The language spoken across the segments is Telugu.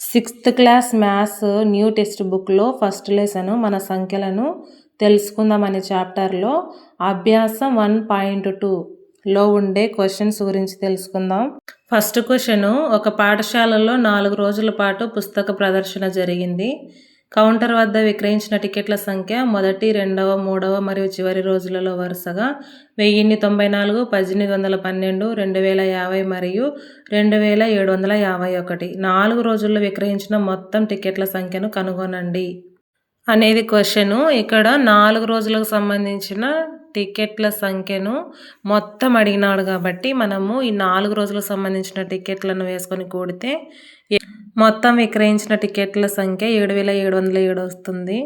Sixth class maths new text బుక్లో ఫస్ట్ లెసన్ మన సంఖ్యలను తెలుసుకుందాం అనే చాప్టర్లో అభ్యాసం వన్ పాయింట్ టూలో ఉండే క్వశ్చన్స్ గురించి తెలుసుకుందాం. ఫస్ట్ క్వశ్చన్ ఒక పాఠశాలలో నాలుగు రోజుల పాటు పుస్తక ప్రదర్శన జరిగింది. కౌంటర్ వద్ద విక్రయించిన టికెట్ల సంఖ్య మొదటి రెండవ మూడవ మరియు చివరి రోజులలో వరుసగా వెయ్యిన్ని తొంభై నాలుగు పద్దెనిమిది వందల పన్నెండు రెండు వేల యాభై మరియు రెండు వేల ఏడు వందల యాభై ఒకటి. నాలుగు రోజుల్లో విక్రయించిన మొత్తం టికెట్ల సంఖ్యను కనుగొనండి. అనేది క్వశ్చను. ఇక్కడ నాలుగు రోజులకు సంబంధించిన టికెట్ల సంఖ్యను మొత్తం అడిగినాడు కాబట్టి మనము ఈ నాలుగు రోజులకు సంబంధించిన టికెట్లను వేసుకొని కూడితే మొత్తం విక్రయించిన టికెట్ల సంఖ్య ఏడు వేల ఏడు వందల ఏడు వస్తుంది.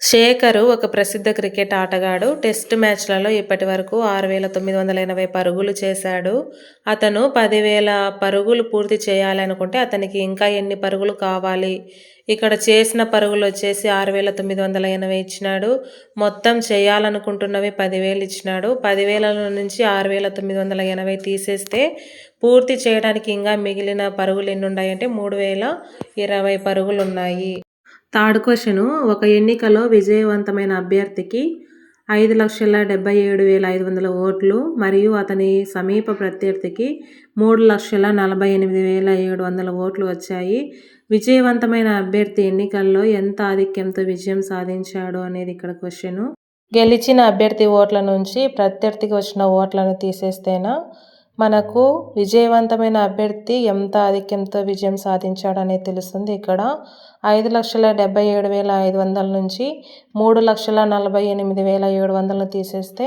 శేఖరు ఒక ప్రసిద్ధ క్రికెట్ ఆటగాడు. టెస్ట్ మ్యాచ్లలో ఇప్పటి వరకు ఆరు వేల తొమ్మిది వందల ఎనభై పరుగులు చేశాడు. అతను పదివేల పరుగులు పూర్తి చేయాలనుకుంటే అతనికి ఇంకా ఎన్ని పరుగులు కావాలి? ఇక్కడ చేసిన పరుగులు వచ్చేసి ఆరు వేల తొమ్మిది వందల ఎనభై ఇచ్చినాడు. మొత్తం చేయాలనుకుంటున్నవి పదివేలు ఇచ్చినాడు. పదివేల నుంచి ఆరు వేల తొమ్మిది వందల ఎనభై తీసేస్తే పూర్తి చేయడానికి ఇంకా మిగిలిన పరుగులు ఎన్ని ఉన్నాయంటే మూడు వేల ఇరవై పరుగులు ఉన్నాయి థర్డ్ క్వశ్చను ఒక ఎన్నికలో విజయవంతమైన అభ్యర్థికి ఐదు లక్షల డెబ్బై ఏడు వేల ఐదు వందల ఓట్లు మరియు అతని సమీప ప్రత్యర్థికి మూడు లక్షల నలభై ఎనిమిది వేల ఏడు వందల ఓట్లు వచ్చాయి. విజయవంతమైన అభ్యర్థి ఎన్నికల్లో ఎంత ఆధిక్యంతో విజయం సాధించాడు అనేది ఇక్కడ క్వశ్చన్. గెలిచిన అభ్యర్థి ఓట్ల నుంచి ప్రత్యర్థికి వచ్చిన ఓట్లను తీసేస్తేనా? మనకు విజయవంతమైన అభ్యర్థి ఎంత ఆధిక్యంతో విజయం సాధించాడు అనేది తెలుస్తుంది ఇక్కడ. ఐదు లక్షల డెబ్బై ఏడు వేల ఐదు వందల నుంచి మూడు లక్షల నలభై ఎనిమిది వేల ఏడు వందలు తీసేస్తే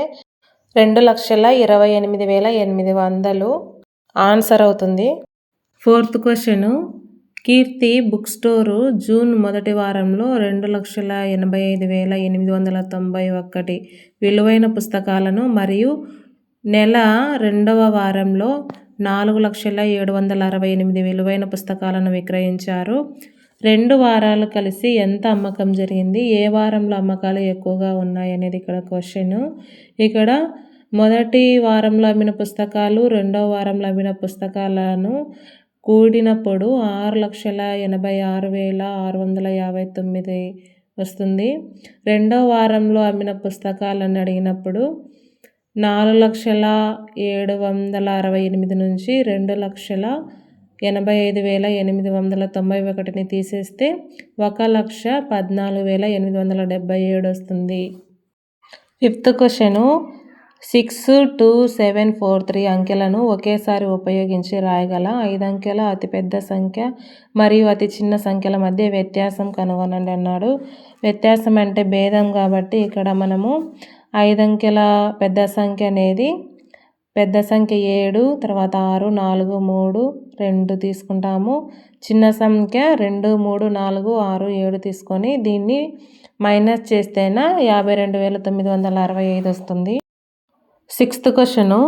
రెండు లక్షల ఇరవై ఎనిమిది వేల ఎనిమిది వందలు ఆన్సర్ అవుతుంది. Fourth question Keerthi book store June మొదటి వారంలో రెండు లక్షల ఎనభై ఐదు వేల ఎనిమిది వందల తొంభై ఒకటి విలువైన పుస్తకాలను మరియు నెల రెండవ వారంలో నాలుగు లక్షల ఏడు వందల అరవై ఎనిమిది విలువైన పుస్తకాలను విక్రయించారు. రెండు వారాలు కలిసి ఎంత అమ్మకం జరిగింది? ఏ వారంలో అమ్మకాలు ఎక్కువగా ఉన్నాయి అనేది ఇక్కడ క్వశ్చన్. ఇక్కడ మొదటి వారంలో అమ్మిన పుస్తకాలు రెండవ వారంలో అమ్మిన పుస్తకాలను కూడినప్పుడు ఆరు లక్షల ఎనభై ఆరు వేల ఆరు వందల యాభై తొమ్మిది వస్తుంది. రెండవ వారంలో అమ్మిన పుస్తకాలను అడిగినప్పుడు నాలుగు లక్షల ఏడు వందల అరవై ఎనిమిది నుంచి రెండు లక్షల ఎనభై ఐదు వేల ఎనిమిది వందల తొంభై ఒకటిని తీసేస్తే ఒక లక్ష పద్నాలుగు వేల ఎనిమిది వందల డెబ్బై ఏడు వస్తుంది. Fifth question six two seven four three అంకెలను ఒకేసారి ఉపయోగించి రాయగల ఐదు అంకెల అతిపెద్ద సంఖ్య మరియు అతి చిన్న సంఖ్యల మధ్య వ్యత్యాసం కనుగొనండి అన్నాడు. వ్యత్యాసం అంటే భేదం కాబట్టి ఇక్కడ మనము ఐదు అంకెల పెద్ద సంఖ్య అనేది? పెద్ద సంఖ్య ఏడు తర్వాత ఆరు నాలుగు మూడు రెండు తీసుకుంటాము. చిన్న సంఖ్య రెండు మూడు నాలుగు ఆరు ఏడు తీసుకొని దీన్ని మైనస్ చేస్తేనా యాభై రెండు వేల తొమ్మిది వందల అరవై ఐదు వస్తుంది. Sixth question.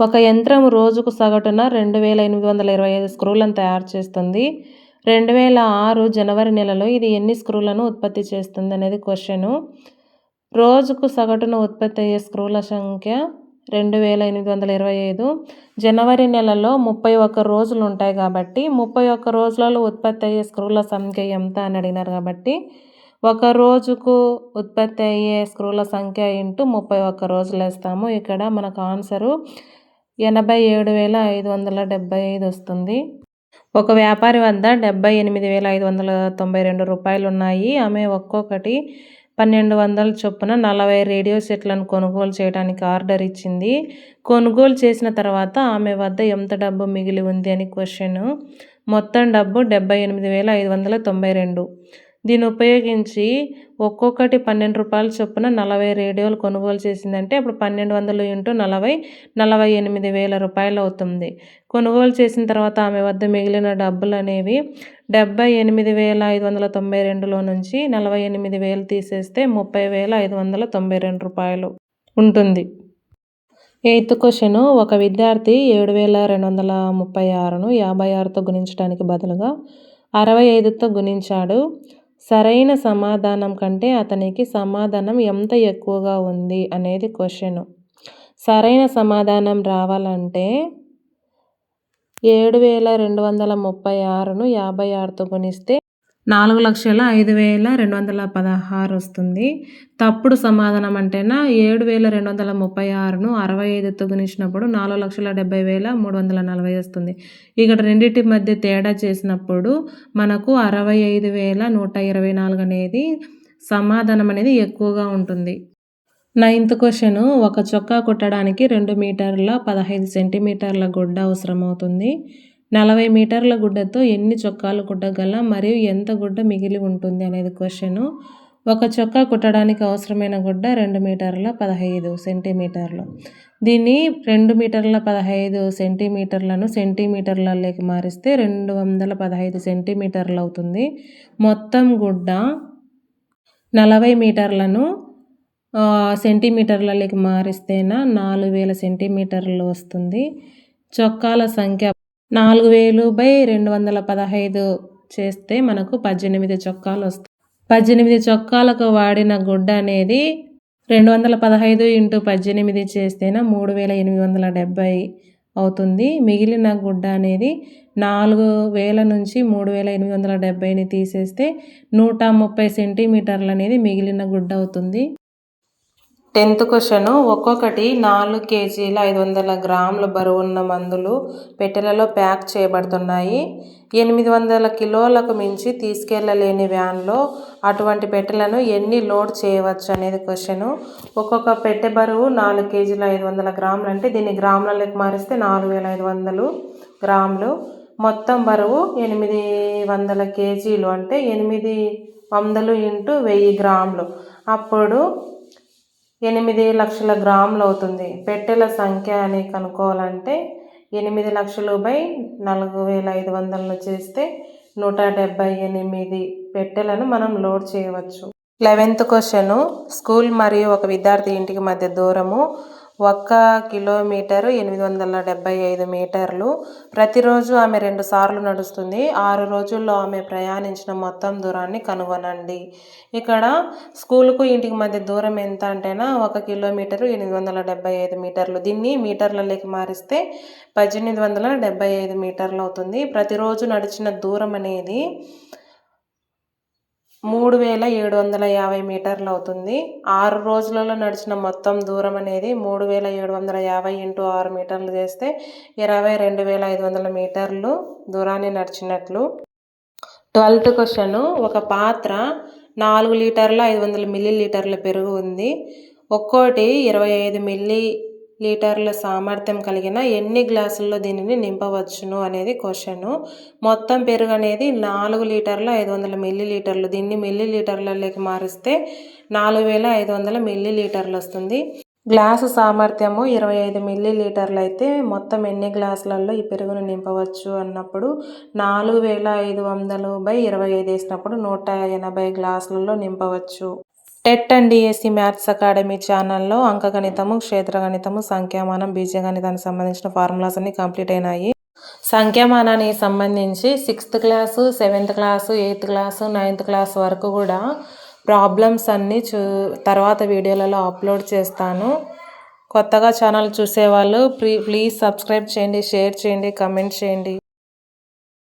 ఒక యంత్రం రోజుకు సగటున రెండు వేల ఎనిమిది వందల ఇరవై ఐదు స్క్రూలను తయారు చేస్తుంది. రెండు వేల ఆరు జనవరి నెలలో ఇది ఎన్ని స్క్రూలను ఉత్పత్తి చేస్తుంది అనేది క్వశ్చను. రోజుకు సగటున ఉత్పత్తి అయ్యే స్క్రూల సంఖ్య రెండు వేల ఎనిమిది వందల ఇరవై ఐదు. జనవరి నెలలో ముప్పై ఒక్క రోజులు ఉంటాయి కాబట్టి ముప్పై ఒక్క రోజులలో ఉత్పత్తి అయ్యే స్క్రూల సంఖ్య ఎంత అని అడిగినారు కాబట్టి ఒక రోజుకు ఉత్పత్తి అయ్యే స్క్రూల సంఖ్య ఇంటూ ముప్పై ఒక్క రోజులు వేస్తాము. ఇక్కడ మనకు ఆన్సరు ఎనభై ఏడు వేల ఐదు వందల డెబ్బై ఐదు వస్తుంది. ఒక వ్యాపారి వద్ద డెబ్బై ఎనిమిది వేల ఐదు వందల తొంభై రెండు రూపాయలు ఉన్నాయి. ఆమె ఒక్కొక్కటి పన్నెండు వందల చొప్పున నలభై రేడియో సెట్లను కొనుగోలు చేయడానికి ఆర్డర్ ఇచ్చింది. కొనుగోలు చేసిన తర్వాత ఆమె వద్ద ఎంత డబ్బు మిగిలి ఉంది అని క్వశ్చన్. మొత్తం డబ్బు డెబ్బై ఎనిమిది వేల ఐదు వందల తొంభై రెండు. దీన్ని ఉపయోగించి ఒక్కొక్కటి పన్నెండు రూపాయలు చొప్పున నలభై రేడియోలు కొనుగోలు చేసిందంటే అప్పుడు పన్నెండు వందలు ఇంటూ నలభై నలభై ఎనిమిది వేల రూపాయలు అవుతుంది. కొనుగోలు చేసిన తర్వాత ఆమె వద్ద మిగిలిన డబ్బులు అనేవి డెబ్బై ఎనిమిది వేల ఐదు వందల తొంభై రెండులో నుంచి నలభై ఎనిమిది వేలు తీసేస్తే ముప్పై వేల ఐదు వందల తొంభై రెండు రూపాయలు ఉంటుంది. ఎయిత్ క్వశ్చన్ ఒక విద్యార్థి ఏడు వేల రెండు వందల ముప్పై ఆరును యాభై ఆరుతో గుణించడానికి బదులుగా అరవై ఐదుతో గుణించాడు. సరైన సమాధానం కంటే అతనికి సమాధానం ఎంత ఎక్కువగా ఉంది అనేది క్వశ్చన్ సరైన సమాధానం రావాలంటే ఏడు వేల రెండు వందల ముప్పై ఆరును యాభై ఆరుతో గుణిస్తే నాలుగు లక్షల ఐదు వేల రెండు వందల పదహారు వస్తుంది. తప్పుడు సమాధానం అంటేనా ఏడు వేల రెండు వందల ముప్పై ఆరును అరవై ఐదుతో గుణించినప్పుడు నాలుగు లక్షల డెబ్బై వేల మూడు వందల నలభై వస్తుంది. ఇక్కడ రెండింటి మధ్య తేడా చేసినప్పుడు మనకు అరవై ఐదు వేల నూట ఇరవై నాలుగు అనేది సమాధానం అనేది ఎక్కువగా ఉంటుంది. నైన్త్ క్వశ్చన్ ఒక చొక్కా కుట్టడానికి రెండు మీటర్ల పదహైదు సెంటీమీటర్ల గుడ్డ అవసరమవుతుంది. నలభై మీటర్ల గుడ్డతో ఎన్ని చొక్కాలు కుట్టగల మరియు ఎంత గుడ్డ మిగిలి ఉంటుంది అనేది క్వశ్చన్ ఒక చొక్కా కుట్టడానికి అవసరమైన గుడ్డ రెండు మీటర్ల పదహైదు సెంటీమీటర్లు. దీన్ని రెండు మీటర్ల పదహైదు సెంటీమీటర్లను సెంటీమీటర్లలోకి మారిస్తే రెండు వందల పదహైదు సెంటీమీటర్లు అవుతుంది. మొత్తం గుడ్డ నలభై మీటర్లను సెంటీమీటర్లలోకి మారిస్తేనా నాలుగు వేల సెంటీమీటర్లు వస్తుంది. చొక్కాల సంఖ్య నాలుగు వేలు బై రెండు వందల పదహైదు చేస్తే మనకు పద్దెనిమిది చొక్కాలు వస్తాయి. పద్దెనిమిది చొక్కాలకు వాడిన గుడ్డ అనేది రెండు వందల పదహైదు ఇంటూ పద్దెనిమిది చేస్తేనే మూడు వేల ఎనిమిది వందల డెబ్భై అవుతుంది. మిగిలిన గుడ్డ అనేది నాలుగు వేల నుంచి మూడు వేల ఎనిమిది వందల డెబ్భైని తీసేస్తే నూట ముప్పై సెంటీమీటర్లు అనేది మిగిలిన గుడ్డ అవుతుంది. టెన్త్ క్వశ్చన్ ఒక్కొక్కటి నాలుగు కేజీల ఐదు వందల గ్రాముల బరువున్న మందులు పెట్టెలలో ప్యాక్ చేయబడుతున్నాయి. ఎనిమిది వందల కిలోలకు మించి తీసుకెళ్ళలేని వ్యాన్లో అటువంటి పెట్టెలను ఎన్ని లోడ్ చేయవచ్చు అనేది క్వశ్చను. ఒక్కొక్క పెట్టె బరువు నాలుగు కేజీల ఐదు వందల గ్రాములు అంటే దీన్ని గ్రాములలోకి మారిస్తే నాలుగు వేల ఐదు వందలు గ్రాములు. మొత్తం బరువు ఎనిమిది వందల కేజీలు అంటే ఎనిమిది వందలు ఇంటూ వెయ్యి గ్రాములు. అప్పుడు ఎనిమిది లక్షల గ్రాములు అవుతుంది. పెట్టెల సంఖ్య అని కనుక్కోవాలంటే ఎనిమిది లక్షలు బై నాలుగు వేల ఐదు వందలను చేస్తే నూట డెబ్బై ఎనిమిది పెట్టెలను మనం లోడ్ చేయవచ్చు. లెవెన్త్ క్వశ్చను స్కూల్ మరియు ఒక విద్యార్థి ఇంటికి మధ్య దూరము ఒక్క కిలోమీటరు ఎనిమిది వందల డెబ్బై ఐదు మీటర్లు. ప్రతిరోజు ఆమె రెండు సార్లు నడుస్తుంది. ఆరు రోజుల్లో ఆమె ప్రయాణించిన మొత్తం దూరాన్ని కనుగొనండి. ఇక్కడ స్కూల్కు ఇంటికి మధ్య దూరం ఎంత అంటేనా ఒక కిలోమీటరు ఎనిమిది వందల డెబ్బై ఐదు మీటర్లు. దీన్ని మీటర్లలోకి మారిస్తే పద్దెనిమిది వందల డెబ్బై ఐదు మీటర్లు అవుతుంది. ప్రతిరోజు నడిచిన దూరం అనేది మూడు వేల ఏడు వందల యాభై మీటర్లు అవుతుంది. ఆరు రోజులలో నడిచిన మొత్తం దూరం అనేది మూడు వేల ఏడు వందల యాభై ఇంటూ ఆరు మీటర్లు చేస్తే ఇరవై రెండు వేల ఐదు వందల మీటర్లు దూరాన్ని నడిచినట్లు. ట్వెల్త్ క్వశ్చన్ ఒక పాత్ర నాలుగు లీటర్ల ఐదు వందల మిల్లీ లీటర్ల పెరుగు ఉంది. ఒక్కోటి ఇరవై ఐదు మిల్లీ లీటర్ల సామర్థ్యం కలిగిన ఎన్ని గ్లాసుల్లో దీనిని నింపవచ్చును అనేది క్వశ్చన్. మొత్తం పెరుగు అనేది నాలుగు లీటర్ల ఐదు వందల మిల్లీ లీటర్లు దీన్ని మిల్లీ లీటర్లలోకి మారిస్తే నాలుగు వేల ఐదు వందల మిల్లీ లీటర్లు వస్తుంది. గ్లాసు సామర్థ్యము ఇరవై ఐదు మిల్లీ లీటర్లు అయితే మొత్తం ఎన్ని గ్లాసులలో ఈ పెరుగును నింపవచ్చు అన్నప్పుడు నాలుగు వేల ఐదు వందలు బై ఇరవై ఐదు వేసినప్పుడు నూట ఎనభై గ్లాసులలో నింపవచ్చు. TET and DSC maths academy ఛానల్లో అంకగణితము క్షేత్రగణితము సంఖ్యామానం బీజగణితానికి సంబంధించిన ఫార్ములాస్ అన్ని కంప్లీట్ అయినాయి. సంఖ్యామానానికి సంబంధించి sixth class seventh class eighth class ninth class వరకు కూడా ప్రాబ్లమ్స్ అన్నీ చూ తర్వాత వీడియోలలో అప్లోడ్ చేస్తాను. కొత్తగా ఛానల్ చూసేవాళ్ళు ప్లీజ్ సబ్స్క్రైబ్ చేయండి షేర్ చేయండి కమెంట్ చేయండి.